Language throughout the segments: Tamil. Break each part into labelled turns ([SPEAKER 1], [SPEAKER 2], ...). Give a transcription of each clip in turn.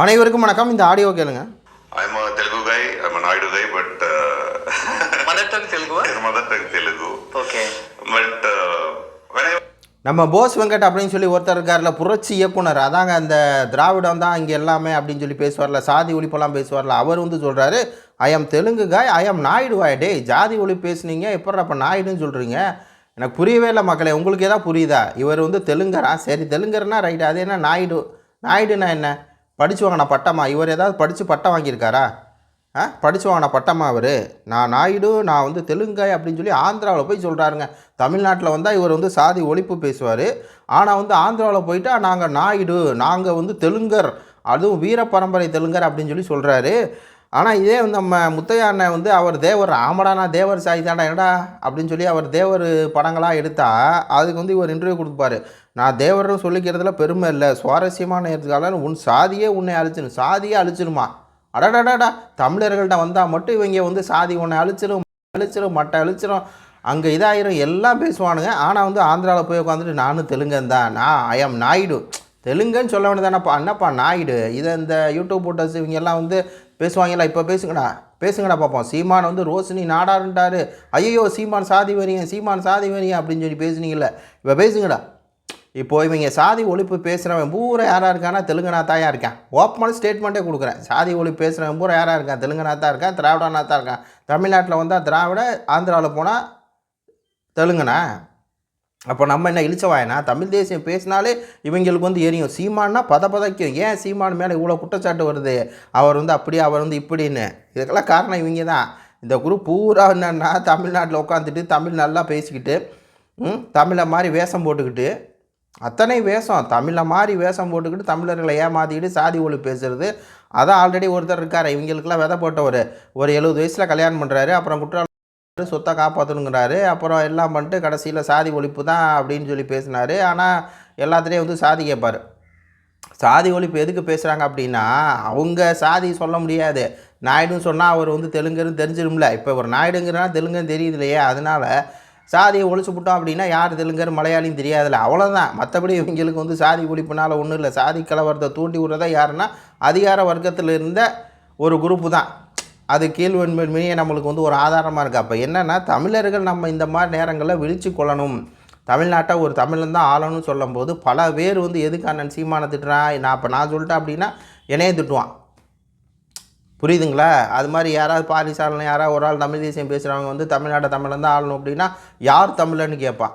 [SPEAKER 1] அனைவருக்கும் வணக்கம். இந்த ஆடியோ கேளுங்க.
[SPEAKER 2] I'm Telugu guy I'm
[SPEAKER 3] Naidu guy but
[SPEAKER 2] mother tongue Telugu
[SPEAKER 3] mother
[SPEAKER 2] tongue Telugu okay but
[SPEAKER 1] நம்ம போஸ் வெங்கட் அப்படின்னு சொல்லி ஒருத்தர் இருக்கார்ல புரட்சி இயக்குனர். அதாங்க அந்த திராவிடம் தான் இங்கே எல்லாமே அப்படின்னு சொல்லி பேசுவார்ல சாதி ஒழிப்பெல்லாம் பேசுவார்ல. அவர் வந்து சொல்கிறாரு ஐ எம் தெலுங்கு காய் ஐ எம் நாயுடு வாய் டே ஜாதி ஒளி பேசுனீங்க எப்போ அப்போ நாயுடுன்னு சொல்கிறீங்க எனக்கு புரியவே இல்லை மக்களே உங்களுக்கு ஏதாவது புரியுதா? இவர் வந்து தெலுங்கரா? சரி தெலுங்கர்னா ரைட் அது என்ன நாயுடு? நாயுடுனா என்ன? படிச்சு வாங்கின பட்டமா இவர் ஏதாவது படித்து பட்டம் வாங்கியிருக்காரா? ஆ படிச்சு வாங்கின பட்டமா அவர் நான் நாயுடு நான் வந்து தெலுங்காய் அப்படின்னு சொல்லி ஆந்திராவில் போய் சொல்கிறாருங்க தமிழ்நாட்டில் வந்தால் இவர் வந்து சாதி ஒழிப்பு பேசுவார். ஆனால் வந்து ஆந்திராவில் போயிட்டா நாங்கள் நாயுடு நாங்கள் வந்து தெலுங்கர் அதுவும் வீர பரம்பரை தெலுங்கர் அப்படின்னு சொல்லி சொல்கிறாரு ஆனால் இதே வந்து நம்ம முத்தையா அண்ணன் வந்து அவர் தேவர் ஆமடா நான் தேவர் சாய் தாண்டா என்னடா? அப்படின்னு சொல்லி அவர் தேவர் படங்களாக எடுத்தால் அதுக்கு வந்து இவர் இன்டர்வியூ கொடுப்பாரு. நான் தேவர்னு சொல்லிக்கிறதுல பெருமை இல்லை. சுவாரஸ்யமான நேரத்துக்கால உன் சாதியே உன்னை அழிச்சிடும் சாதியே அழிச்சிருமா? அடடாடாடா. தமிழர்கள்ட்ட வந்தால் மட்டும் இவங்க வந்து சாதி உன்னை அழிச்சிடும் அழிச்சிடும் மட்டை அழிச்சிரும். அங்கே இதாயிரும் எல்லாம் பேசுவானுங்க. ஆனால் வந்து ஆந்திராவில் போய் உட்காந்துட்டு நானும் தெலுங்கன் தான். நான் ஐ எம் நாயுடு. தெலுங்குன்னு சொல்ல வேண்டியதானப்பா என்னப்பா நாயுடு. இதை இந்த யூடியூப் போட்டர்ஸ் இவங்க எல்லாம் வந்து பேசுவாங்களா இப்போ பேசுங்கடா பேசுங்கடா பார்ப்போம் சீமான் வந்து ரோஷினி நாடாருன்ட்டாரு. ஐயோ சீமான் சாதி வரியன் சீமான் சாதி வரியன் அப்படின்னு சொல்லி பேசுனீங்கல்ல. இப்போ பேசுங்கடா. இப்போ இவங்க சாதி ஒழிப்பு பேசுகிறவன் பூரா யாராக இருக்கானா தெலுங்குநாத்தாயா இருக்கான் ஓப்பனான ஸ்டேட்மெண்ட்டே கொடுக்குறேன். சாதி ஒழிப்பு பேசுகிறவன் பூரா யாராக இருக்கான் தெலுங்குநாத்தா இருக்கான் தான் இருக்கான் தமிழ்நாட்டில் வந்தால் திராவிட ஆந்திராவில் போனால் தெலுங்குனா? அப்போ நம்ம என்ன இழிச்சவாயனா தமிழ் தேசியம் பேசினாலே இவங்களுக்கு வந்து எரியும். சீமானா பத பதைக்கும் ஏன் சீமான் மேலே இவ்வளோ குற்றச்சாட்டு வருது? அவர் வந்து அப்படி அவர் வந்து இப்படின்னு. இதுக்கெல்லாம் காரணம் இவங்க தான். இந்த குரூப் பூரா என்னென்னா தமிழ்நாட்டில் உட்காந்துட்டு தமிழ் நல்லா பேசிக்கிட்டு தமிழை மாதிரி வேஷம் போட்டுக்கிட்டு அத்தனை வேஷம். தமிழை மாதிரி வேஷம் போட்டுக்கிட்டு தமிழர்களை ஏமாற்றிக்கிட்டு சாதி ஒளி பேசுறது. அதான் ஆல்ரெடி ஒருத்தர் இருக்கார். இவங்களுக்கெல்லாம் விதை போட்டவர். ஒரு எழுபது வயசில் கல்யாணம் பண்ணுறாரு அப்புறம் குற்றாலம் சொத்தை காப்பாற்றணுங்கிறாரு அப்புறம் எல்லாம் பண்ணிட்டு கடைசியில் சாதி ஒழிப்பு தான் அப்படின்னு சொல்லி பேசினார். ஆனால் எல்லாத்துலேயும் வந்து சாதி கேட்பார். சாதி ஒழிப்பு எதுக்கு பேசுகிறாங்க அப்படின்னா அவங்க சாதி சொல்ல முடியாது. நாயுடுன்னு சொன்னால் அவர் வந்து தெலுங்குன்னு தெரிஞ்சிடும்ல இப்போ ஒரு நாயுடுங்கிறனா தெலுங்குன்னு தெரியுது இல்லையா. அதனால் சாதியை ஒழிச்சு விட்டோம் அப்படின்னா யார் தெலுங்கர் மலையாளியும் தெரியாதுல்ல. அவ்வளோதான் மற்றபடி இவங்களுக்கு வந்து சாதி ஒழிப்புனால ஒன்றும் இல்லை. சாதி கலவரத்தை தூண்டி விடுறதா யாருன்னா அதிகார வர்க்கத்தில் இருந்த ஒரு குரூப்பு தான். அது கீழ்வன்மையே நம்மளுக்கு வந்து ஒரு ஆதாரமாக இருக்குது அப்போ என்னென்னா தமிழர்கள் நம்ம இந்த மாதிரி நேரங்களில் விழிச்சு கொள்ளணும். தமிழ்நாட்டை ஒரு தமிழன் தான் ஆளணும்னு சொல்லும்போது பல பேர் வந்து எதுக்கு அண்ணன் சீமானை திட்டுறான் நான் இப்போ நான் சொல்லிட்டேன் அப்படின்னா என்னையே திட்டுவான். புரியுதுங்களா? அது மாதிரி யாராவது பாரிசாலன் யாராவது ஒரு ஆள் தமிழ் தேசியம் பேசுகிறவங்க வந்து தமிழ்நாட்டை தமிழன் தான் ஆளணும் அப்படின்னா யார் தமிழன்னு கேட்பான்.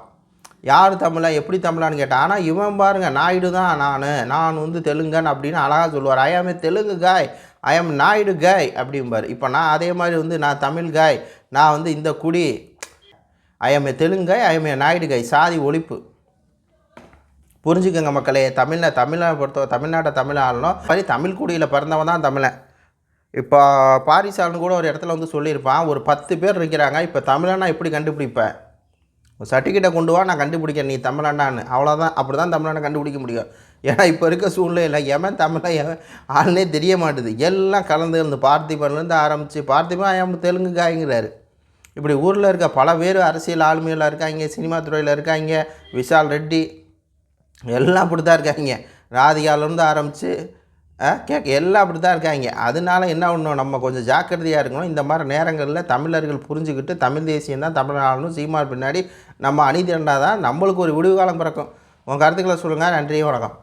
[SPEAKER 1] யார் தமிழன் எப்படி தமிழான்னு கேட்டான். ஆனால் இவன் பாருங்க நாயுடு தான் நான். நான் வந்து தெலுங்கன் அப்படின்னு அழகாக சொல்லுவார். ஐயாமே தெலுங்கு காய் ஐ எம் நாயுடு காய் அப்படிம்பார். இப்போ நான் அதே மாதிரி வந்து நான் தமிழ் காய் நான் வந்து இந்த குடி I'm Telugu guy I'm Naidu guy சாதி ஒழிப்பு. புரிஞ்சுக்கோங்க மக்களே தமிழை தமிழை பொறுத்த தமிழ்நாட்டை தமிழ் ஆளணும் மாதிரி தமிழ் குடியில் பிறந்தவன் தான் தமிழன் இப்போ பாரிசாலன் கூட ஒரு இடத்துல வந்து சொல்லியிருப்பான் ஒரு பத்து பேர் இருக்கிறாங்க இப்போ தமிழனா எப்படி கண்டுபிடிப்பேன்? சர்டிஃபிகேட்டை கொண்டு வா நான் கண்டுபிடிக்கிறேன். நீ தமிழனான்னு அவ்வளோதான் அப்படி தான் தமிழனை கண்டுபிடிக்க முடியும். ஏன்னா இப்போ இருக்க சூழ்நிலையில் எவன் தமிழா எவன் ஆளுனே தெரிய மாட்டுது. எல்லாம் கலந்து இருந்து பார்த்திபன்லேருந்து ஆரம்பித்து பார்த்திபன் எம் தெலுங்கு காய்ங்கிறாரு. இப்படி ஊரில் இருக்க பல பேர் அரசியல் ஆளுமையில் இருக்காங்க சினிமா துறையில் இருக்காங்க விஷால் ரெட்டி எல்லாம் அப்படி தான் இருக்காங்க. ராதிகாலேருந்து ஆரம்பித்து கேட்க எல்லாம் அப்படி தான் இருக்காங்க. அதனால என்ன ஒன்று நம்ம கொஞ்சம் ஜாக்கிரதையாக இருக்கணும். இந்த மாதிரி நேரங்களில் தமிழர்கள் புரிஞ்சுக்கிட்டு தமிழ் தேசியம் தான் தமிழ் ஆளணும். சீமார் பின்னாடி நம்ம அணி திரண்டாதான் நம்மளுக்கு ஒரு விடுவு காலம் பிறக்கும். உங்கள் கருத்துக்களை சொல்லுங்கள் நன்றி வணக்கம்.